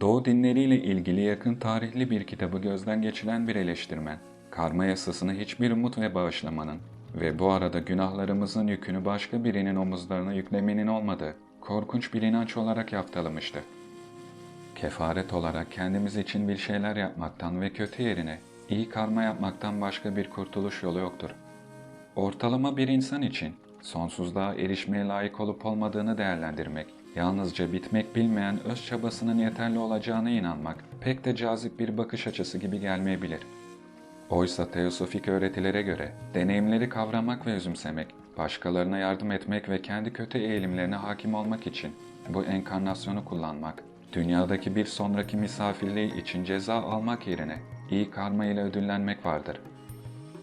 Doğu dinleriyle ilgili yakın tarihli bir kitabı gözden geçiren bir eleştirmen, karma yasasını hiçbir umut ve bağışlamanın ve bu arada günahlarımızın yükünü başka birinin omuzlarına yüklemenin olmadığı korkunç bir inanç olarak yaftalamıştı. Kefaret olarak kendimiz için bir şeyler yapmaktan ve kötü yerine iyi karma yapmaktan başka bir kurtuluş yolu yoktur. Ortalama bir insan için sonsuzluğa erişmeye layık olup olmadığını değerlendirmek, yalnızca bitmek bilmeyen öz çabasının yeterli olacağına inanmak pek de cazip bir bakış açısı gibi gelmeyebilir. Oysa teosofik öğretilere göre deneyimleri kavramak ve özümsemek, başkalarına yardım etmek ve kendi kötü eğilimlerine hakim olmak için bu enkarnasyonu kullanmak, dünyadaki bir sonraki misafirliği için ceza almak yerine iyi karma ile ödüllenmek vardır.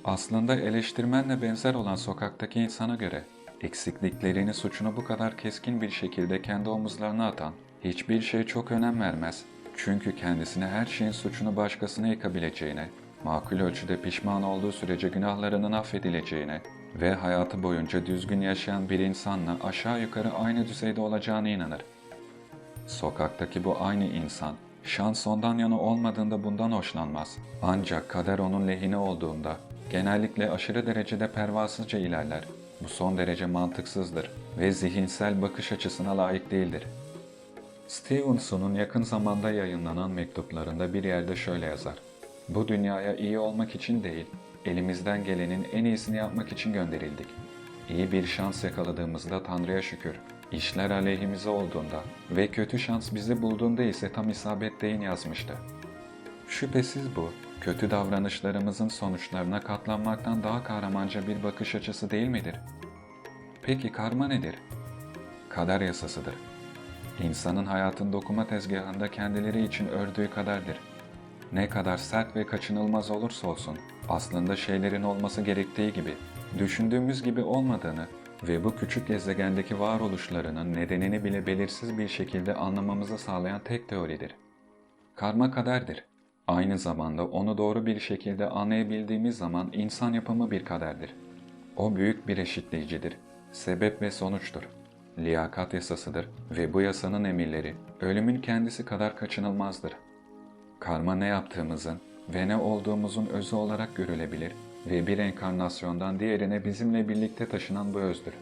Aslında eleştirmenle benzer olan sokaktaki insana göre eksikliklerini suçunu bu kadar keskin bir şekilde kendi omuzlarına atan hiçbir şey çok önem vermez. Çünkü kendisine her şeyin suçunu başkasına yıkabileceğine, makul ölçüde pişman olduğu sürece günahlarının affedileceğine ve hayatı boyunca düzgün yaşayan bir insanla aşağı yukarı aynı düzeyde olacağına inanır. Sokaktaki bu aynı insan, şans ondan yana olmadığında bundan hoşlanmaz. Ancak kader onun lehine olduğunda, genellikle aşırı derecede pervasızca ilerler. Bu son derece mantıksızdır ve zihinsel bakış açısına layık değildir. Stevenson'un yakın zamanda yayınlanan mektuplarında bir yerde şöyle yazar. Bu dünyaya iyi olmak için değil, elimizden gelenin en iyisini yapmak için gönderildik. İyi bir şans yakaladığımızda Tanrı'ya şükür. İşler aleyhimize olduğunda ve kötü şans bizi bulduğunda ise tam isabet deyin yazmıştı. Şüphesiz bu, kötü davranışlarımızın sonuçlarına katlanmaktan daha kahramanca bir bakış açısı değil midir? Peki karma nedir? Kader yasasıdır. İnsanın hayatın dokuma tezgahında kendileri için ördüğü kaderdir. Ne kadar sert ve kaçınılmaz olursa olsun, aslında şeylerin olması gerektiği gibi, düşündüğümüz gibi olmadığını ve bu küçük gezegendeki varoluşlarının nedenini bile belirsiz bir şekilde anlamamızı sağlayan tek teoridir. Karma kaderdir. Aynı zamanda onu doğru bir şekilde anlayabildiğimiz zaman insan yapımı bir kaderdir. O büyük bir eşitleyicidir. Sebep ve sonuçtur. Liyakat yasasıdır ve bu yasanın emirleri ölümün kendisi kadar kaçınılmazdır. Karma ne yaptığımızın ve ne olduğumuzun özü olarak görülebilir ve bir enkarnasyondan diğerine bizimle birlikte taşınan bu özdür.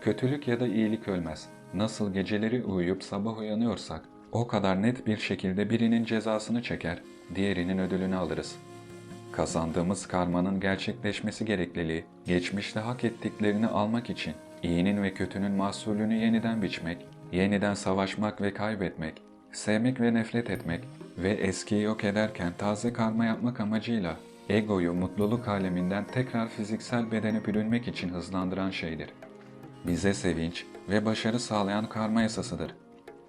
Kötülük ya da iyilik ölmez. Nasıl geceleri uyuyup sabah uyanıyorsak, o kadar net bir şekilde birinin cezasını çeker, diğerinin ödülünü alırız. Kazandığımız karmanın gerçekleşmesi gerekliliği, geçmişte hak ettiklerini almak için iyinin ve kötünün mahsulünü yeniden biçmek, yeniden savaşmak ve kaybetmek, sevmek ve nefret etmek ve eskiyi yok ederken taze karma yapmak amacıyla egoyu mutluluk aleminden tekrar fiziksel bedene bürünmek için hızlandıran şeydir. Bize sevinç ve başarı sağlayan karma yasasıdır.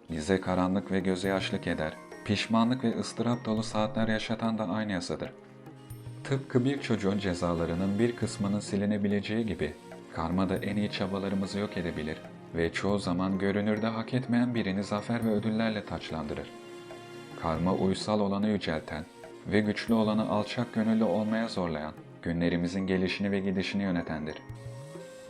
Bize karanlık ve göze yaşlık eder, pişmanlık ve ıstırap dolu saatler yaşatan da aynı yasadır. Tıpkı bir çocuğun cezalarının bir kısmının silinebileceği gibi, karma da en iyi çabalarımızı yok edebilir ve çoğu zaman görünürde hak etmeyen birini zafer ve ödüllerle taçlandırır. Karma uysal olanı yücelten ve güçlü olanı alçak gönüllü olmaya zorlayan, günlerimizin gelişini ve gidişini yönetendir.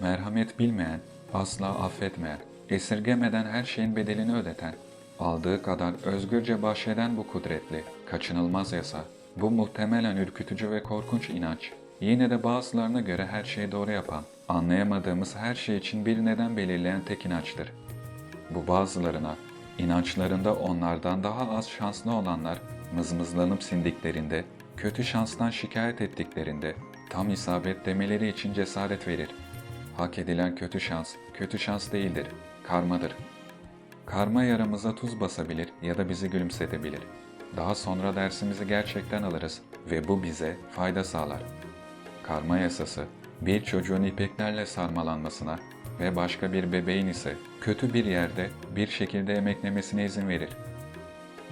Merhamet bilmeyen, asla affetmeyen, esirgemeden her şeyin bedelini ödeten, aldığı kadar özgürce bahşeden bu kudretli, kaçınılmaz yasa, bu muhtemelen ürkütücü ve korkunç inanç, yine de bazılarına göre her şeyi doğru yapan, anlayamadığımız her şey için bir neden belirleyen tek inançtır. Bu bazılarına, inançlarında onlardan daha az şanslı olanlar mızmızlanıp sindiklerinde, kötü şanstan şikayet ettiklerinde tam isabet demeleri için cesaret verir. Hak edilen kötü şans, kötü şans değildir, karmadır. Karma yaramıza tuz basabilir ya da bizi gülümsetebilir. Daha sonra dersimizi gerçekten alırız ve bu bize fayda sağlar. Karma yasası, bir çocuğun ipeklerle sarmalanmasına ve başka bir bebeğin ise kötü bir yerde bir şekilde emeklemesine izin verir.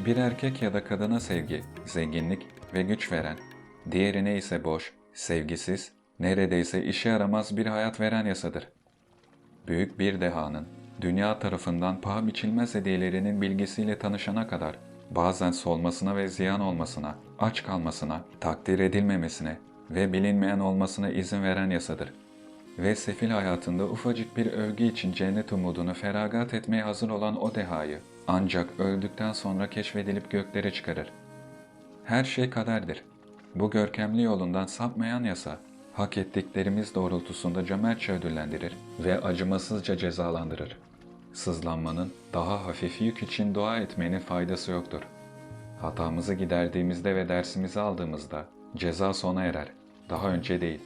Bir erkek ya da kadına sevgi, zenginlik ve güç veren, diğerine ise boş, sevgisiz, neredeyse işe yaramaz bir hayat veren yasadır. Büyük bir dehanın, dünya tarafından paha biçilmez hediyelerinin bilgisiyle tanışana kadar, bazen solmasına ve ziyan olmasına, aç kalmasına, takdir edilmemesine ve bilinmeyen olmasına izin veren yasadır. Ve sefil hayatında ufacık bir övgü için cennet umudunu feragat etmeye hazır olan o dehayı, ancak öldükten sonra keşfedilip göklere çıkarır. Her şey kaderdir. Bu görkemli yolundan sapmayan yasa, hak ettiklerimiz doğrultusunda cömertçe ödüllendirir ve acımasızca cezalandırır. Sızlanmanın, daha hafif yük için dua etmenin faydası yoktur. Hatamızı giderdiğimizde ve dersimizi aldığımızda ceza sona erer, daha önce değil.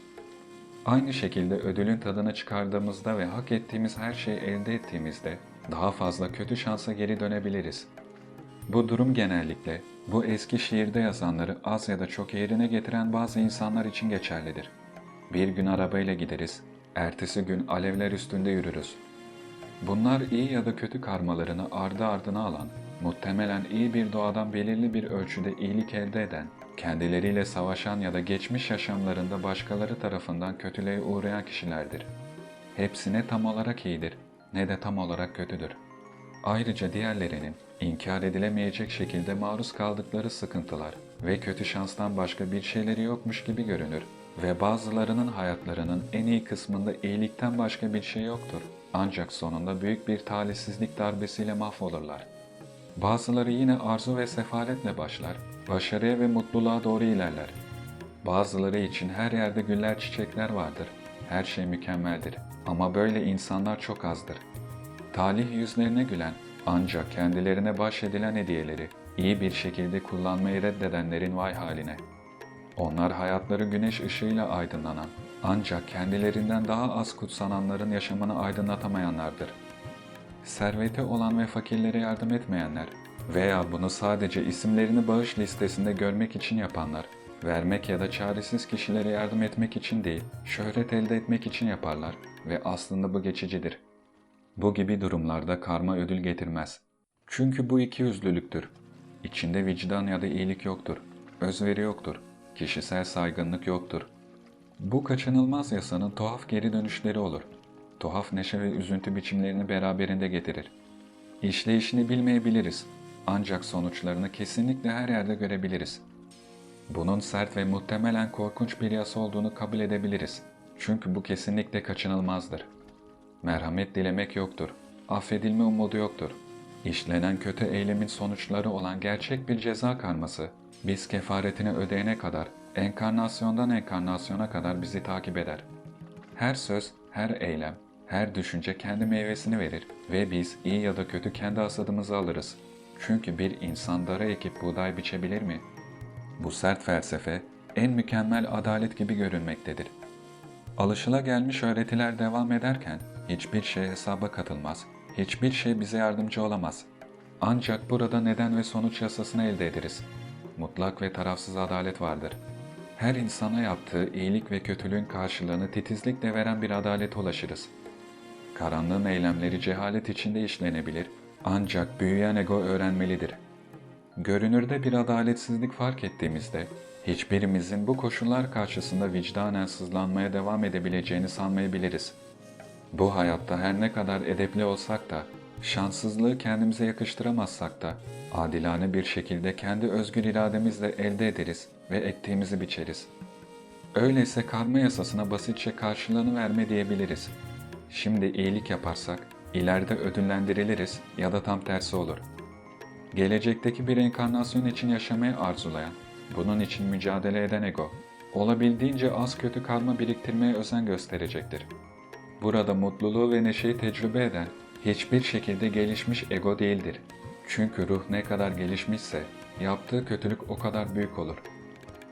Aynı şekilde ödülün tadını çıkardığımızda ve hak ettiğimiz her şeyi elde ettiğimizde daha fazla kötü şansa geri dönebiliriz. Bu durum genellikle bu eski şiirde yazanları az ya da çok yerine getiren bazı insanlar için geçerlidir. Bir gün arabayla gideriz, ertesi gün alevler üstünde yürürüz. Bunlar iyi ya da kötü karmalarını ardı ardına alan, muhtemelen iyi bir doğadan belirli bir ölçüde iyilik elde eden, kendileriyle savaşan ya da geçmiş yaşamlarında başkaları tarafından kötülüğe uğrayan kişilerdir. Hepsi ne tam olarak iyidir ne de tam olarak kötüdür. Ayrıca diğerlerinin inkar edilemeyecek şekilde maruz kaldıkları sıkıntılar ve kötü şanstan başka bir şeyleri yokmuş gibi görünür ve bazılarının hayatlarının en iyi kısmında iyilikten başka bir şey yoktur. Ancak sonunda büyük bir talihsizlik darbesiyle mahvolurlar. Bazıları yine arzu ve sefaletle başlar, başarıya ve mutluluğa doğru ilerler. Bazıları için her yerde güller çiçekler vardır, her şey mükemmeldir ama böyle insanlar çok azdır. Talih yüzlerine gülen ancak kendilerine bahşedilen hediyeleri iyi bir şekilde kullanmayı reddedenlerin vay haline. Onlar hayatları güneş ışığıyla aydınlanan ancak kendilerinden daha az kutsananların yaşamını aydınlatamayanlardır. Serveti olan ve fakirlere yardım etmeyenler veya bunu sadece isimlerini bağış listesinde görmek için yapanlar, vermek ya da çaresiz kişilere yardım etmek için değil, şöhret elde etmek için yaparlar ve aslında bu geçicidir. Bu gibi durumlarda karma ödül getirmez. Çünkü bu iki yüzlülüktür. İçinde vicdan ya da iyilik yoktur. Özveri yoktur. Kişisel saygınlık yoktur. Bu kaçınılmaz yasanın tuhaf geri dönüşleri olur. Tuhaf neşe ve üzüntü biçimlerini beraberinde getirir. İşleyişini bilmeyebiliriz. Ancak sonuçlarını kesinlikle her yerde görebiliriz. Bunun sert ve muhtemelen korkunç bir yasa olduğunu kabul edebiliriz. Çünkü bu kesinlikle kaçınılmazdır. Merhamet dilemek yoktur. Affedilme umudu yoktur. İşlenen kötü eylemin sonuçları olan gerçek bir ceza karması, biz kefaretini ödeyene kadar, enkarnasyondan enkarnasyona kadar bizi takip eder. Her söz, her eylem, her düşünce kendi meyvesini verir ve biz iyi ya da kötü kendi hasadımızı alırız. Çünkü bir insan dara ekip buğday biçebilir mi? Bu sert felsefe en mükemmel adalet gibi görünmektedir. Alışılagelmiş öğretiler devam ederken hiçbir şey hesaba katılmaz, hiçbir şey bize yardımcı olamaz. Ancak burada neden ve sonuç yasasını elde ederiz. Mutlak ve tarafsız adalet vardır. Her insana yaptığı iyilik ve kötülüğün karşılığını titizlikle veren bir adalete ulaşırız. Karanlığın eylemleri cehalet içinde işlenebilir ancak büyüyen ego öğrenmelidir. Görünürde bir adaletsizlik fark ettiğimizde hiçbirimizin bu koşullar karşısında vicdanen sızlanmaya devam edebileceğini sanmayabiliriz. Bu hayatta her ne kadar edepli olsak da, şanssızlığı kendimize yakıştıramazsak da, adilane bir şekilde kendi özgür irademizle elde ederiz ve ektiğimizi biçeriz. Öyleyse karma yasasına basitçe karşılığını verme diyebiliriz. Şimdi iyilik yaparsak, ileride ödüllendiriliriz ya da tam tersi olur. Gelecekteki bir enkarnasyon için yaşamayı arzulayan, bunun için mücadele eden ego, olabildiğince az kötü karma biriktirmeye özen gösterecektir. Burada mutluluğu ve neşeyi tecrübe eden hiçbir şekilde gelişmiş ego değildir. Çünkü ruh ne kadar gelişmişse yaptığı kötülük o kadar büyük olur.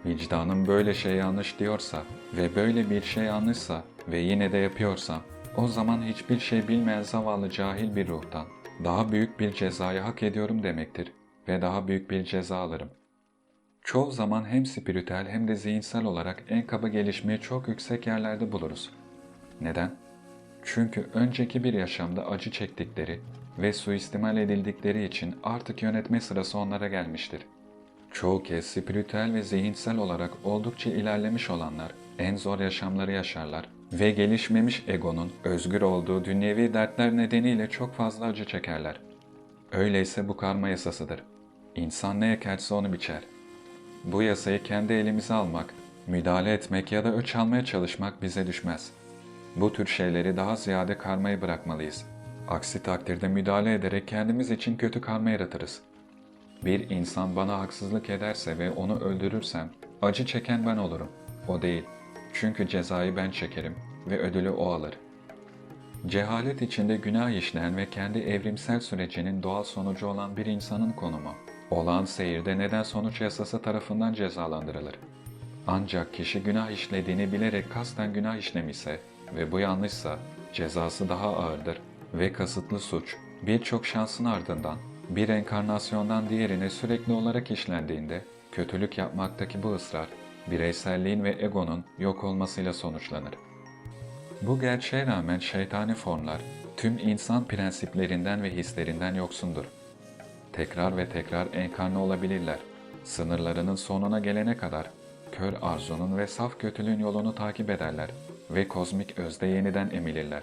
Vicdanım böyle şey yanlış diyorsa ve böyle bir şey yanlışsa ve yine de yapıyorsam o zaman hiçbir şey bilmeyen zavallı cahil bir ruhtan daha büyük bir cezayı hak ediyorum demektir ve daha büyük bir ceza alırım. Çoğu zaman hem spiritüel hem de zihinsel olarak en kaba gelişmeyi çok yüksek yerlerde buluruz. Neden? Çünkü önceki bir yaşamda acı çektikleri ve suistimal edildikleri için artık yönetme sırası onlara gelmiştir. Çoğu kez spiritüel ve zihinsel olarak oldukça ilerlemiş olanlar en zor yaşamları yaşarlar ve gelişmemiş egonun özgür olduğu dünyevi dertler nedeniyle çok fazla acı çekerler. Öyleyse bu karma yasasıdır. İnsan ne ekerse onu biçer. Bu yasayı kendi elimize almak, müdahale etmek ya da öç almaya çalışmak bize düşmez. Bu tür şeyleri daha ziyade karmayı bırakmalıyız. Aksi takdirde müdahale ederek kendimiz için kötü karma yaratırız. Bir insan bana haksızlık ederse ve onu öldürürsem acı çeken ben olurum. O değil. Çünkü cezayı ben çekerim ve ödülü o alır. Cehalet içinde günah işleyen ve kendi evrimsel sürecinin doğal sonucu olan bir insanın konumu, olağan seyirde neden sonuç yasası tarafından cezalandırılır. Ancak kişi günah işlediğini bilerek kasten günah işlemişse ve bu yanlışsa cezası daha ağırdır ve kasıtlı suç birçok şansın ardından bir enkarnasyondan diğerine sürekli olarak işlendiğinde kötülük yapmaktaki bu ısrar bireyselliğin ve egonun yok olmasıyla sonuçlanır. Bu gerçeğe rağmen şeytani formlar tüm insan prensiplerinden ve hislerinden yoksundur. Tekrar ve tekrar enkarne olabilirler. Sınırlarının sonuna gelene kadar kör arzunun ve saf kötülüğün yolunu takip ederler ve kozmik özde yeniden emilirler.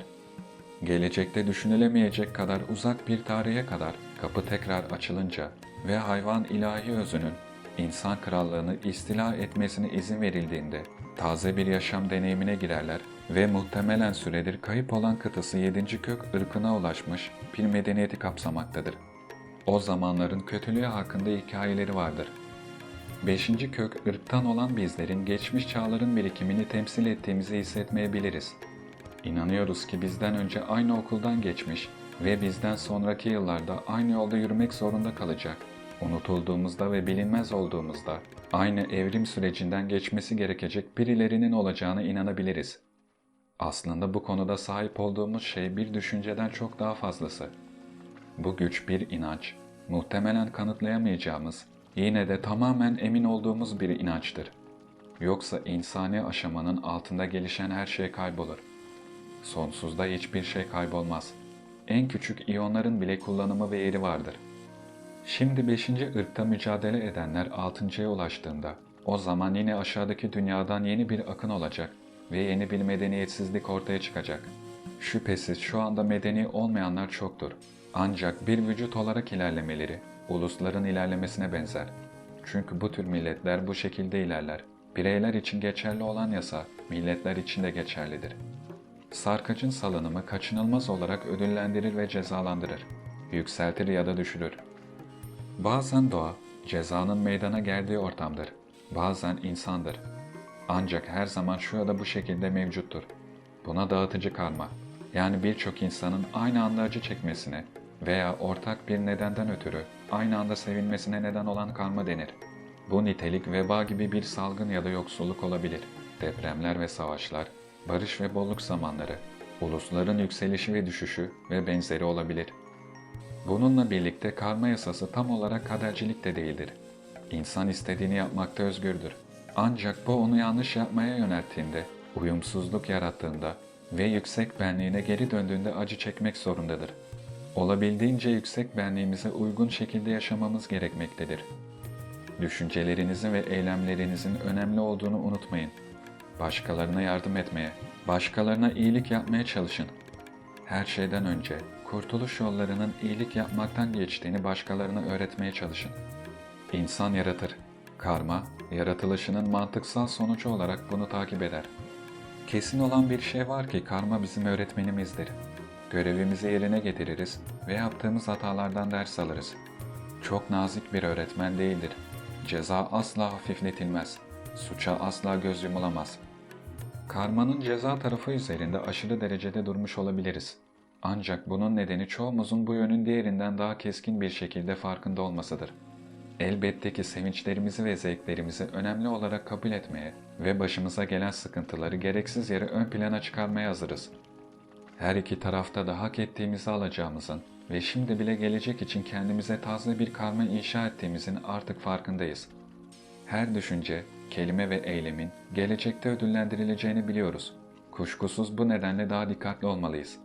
Gelecekte düşünülemeyecek kadar uzak bir tarihe kadar kapı tekrar açılınca ve hayvan ilahi özünün insan krallığını istila etmesine izin verildiğinde taze bir yaşam deneyimine girerler ve muhtemelen süredir kayıp olan kıtası 7. kök ırkına ulaşmış bir medeniyeti kapsamaktadır. O zamanların kötülüğü hakkında hikayeleri vardır. Beşinci kök ırktan olan bizlerin geçmiş çağların birikimini temsil ettiğimizi hissetmeyebiliriz. İnanıyoruz ki bizden önce aynı okuldan geçmiş ve bizden sonraki yıllarda aynı yolda yürümek zorunda kalacak. Unutulduğumuzda ve bilinmez olduğumuzda aynı evrim sürecinden geçmesi gerekecek birilerinin olacağına inanabiliriz. Aslında bu konuda sahip olduğumuz şey bir düşünceden çok daha fazlası. Bu güç bir inanç, muhtemelen kanıtlayamayacağımız, yine de tamamen emin olduğumuz bir inançtır. Yoksa insani aşamanın altında gelişen her şey kaybolur. Sonsuzda hiçbir şey kaybolmaz. En küçük iyonların bile kullanımı ve yeri vardır. Şimdi 5. ırkta mücadele edenler 6.ya ulaştığında o zaman yine aşağıdaki dünyadan yeni bir akın olacak ve yeni bir medeniyetsizlik ortaya çıkacak. Şüphesiz şu anda medeni olmayanlar çoktur. Ancak bir vücut olarak ilerlemeleri, ulusların ilerlemesine benzer. Çünkü bu tür milletler bu şekilde ilerler. Bireyler için geçerli olan yasa, milletler için de geçerlidir. Sarkacın salınımı kaçınılmaz olarak ödüllendirir ve cezalandırır. Yükseltir ya da düşürür. Bazen doğa, cezanın meydana geldiği ortamdır. Bazen insandır. Ancak her zaman şu ya da bu şekilde mevcuttur. Buna dağıtıcı karma, yani birçok insanın aynı anda acı çekmesine veya ortak bir nedenden ötürü aynı anda sevinmesine neden olan karma denir. Bu nitelik veba gibi bir salgın ya da yoksulluk olabilir. Depremler ve savaşlar, barış ve bolluk zamanları, ulusların yükselişi ve düşüşü ve benzeri olabilir. Bununla birlikte karma yasası tam olarak kadercilik de değildir. İnsan istediğini yapmakta özgürdür. Ancak bu onu yanlış yapmaya yönelttiğinde, uyumsuzluk yarattığında ve yüksek benliğine geri döndüğünde acı çekmek zorundadır. Olabildiğince yüksek benliğimize uygun şekilde yaşamamız gerekmektedir. Düşüncelerinizin ve eylemlerinizin önemli olduğunu unutmayın. Başkalarına yardım etmeye, başkalarına iyilik yapmaya çalışın. Her şeyden önce kurtuluş yollarının iyilik yapmaktan geçtiğini başkalarına öğretmeye çalışın. İnsan yaratır. Karma, yaratılışının mantıksal sonucu olarak bunu takip eder. Kesin olan bir şey var ki karma bizim öğretmenimizdir. Görevimizi yerine getiririz ve yaptığımız hatalardan ders alırız. Çok nazik bir öğretmen değildir. Ceza asla hafifletilmez. Suça asla göz yumulamaz. Karmanın ceza tarafı üzerinde aşırı derecede durmuş olabiliriz. Ancak bunun nedeni çoğumuzun bu yönün diğerinden daha keskin bir şekilde farkında olmasıdır. Elbette ki sevinçlerimizi ve zevklerimizi önemli olarak kabul etmeye ve başımıza gelen sıkıntıları gereksiz yere ön plana çıkarmaya hazırız. Her iki tarafta da hak ettiğimizi alacağımızın ve şimdi bile gelecek için kendimize taze bir karma inşa ettiğimizin artık farkındayız. Her düşünce, kelime ve eylemin gelecekte ödüllendirileceğini biliyoruz. Kuşkusuz bu nedenle daha dikkatli olmalıyız.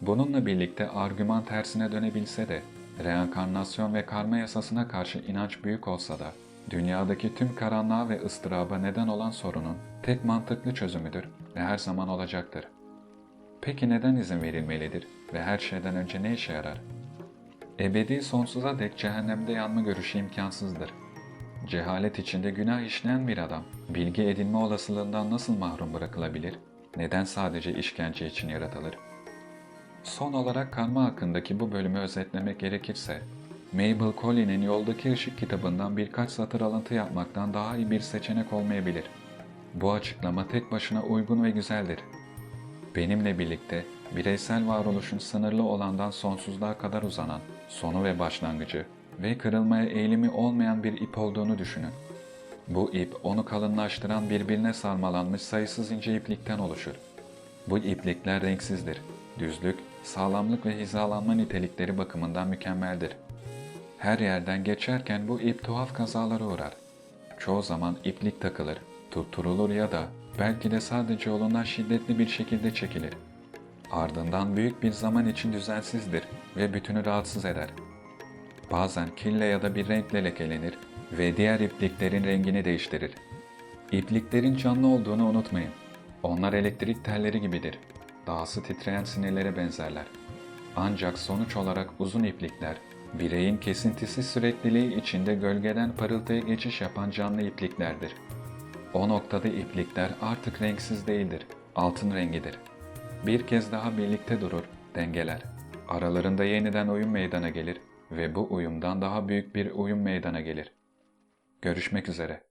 Bununla birlikte argüman tersine dönebilse de, reenkarnasyon ve karma yasasına karşı inanç büyük olsa da, dünyadaki tüm karanlığa ve ıstıraba neden olan sorunun tek mantıklı çözümüdür ve her zaman olacaktır. Peki neden izin verilmelidir ve her şeyden önce ne işe yarar? Ebedi sonsuza dek cehennemde yanma görüşü imkansızdır. Cehalet içinde günah işleyen bir adam, bilgi edinme olasılığından nasıl mahrum bırakılabilir? Neden sadece işkence için yaratılır? Son olarak karma hakkındaki bu bölümü özetlemek gerekirse, Mabel Colley'nin Yoldaki Işık kitabından birkaç satır alıntı yapmaktan daha iyi bir seçenek olmayabilir. Bu açıklama tek başına uygun ve güzeldir. Benimle birlikte bireysel varoluşun sınırlı olandan sonsuzluğa kadar uzanan, sonu ve başlangıcı ve kırılmaya eğilimi olmayan bir ip olduğunu düşünün. Bu ip onu kalınlaştıran birbirine sarmalanmış sayısız ince iplikten oluşur. Bu iplikler renksizdir. Düzlük, sağlamlık ve hizalanma nitelikleri bakımından mükemmeldir. Her yerden geçerken bu ip tuhaf kazalara uğrar. Çoğu zaman iplik takılır, tutturulur ya da belki de sadece yolundan şiddetli bir şekilde çekilir. Ardından büyük bir zaman için düzensizdir ve bütünü rahatsız eder. Bazen kille ya da bir renkle lekelenir ve diğer ipliklerin rengini değiştirir. İpliklerin canlı olduğunu unutmayın. Onlar elektrik telleri gibidir. Dahası titreyen sinirlere benzerler. Ancak sonuç olarak uzun iplikler, bireyin kesintisiz sürekliliği içinde gölgeden parıltıya geçiş yapan canlı ipliklerdir. O noktada iplikler artık renksiz değildir, altın rengidir. Bir kez daha birlikte durur, dengeler. Aralarında yeniden uyum meydana gelir ve bu uyumdan daha büyük bir uyum meydana gelir. Görüşmek üzere.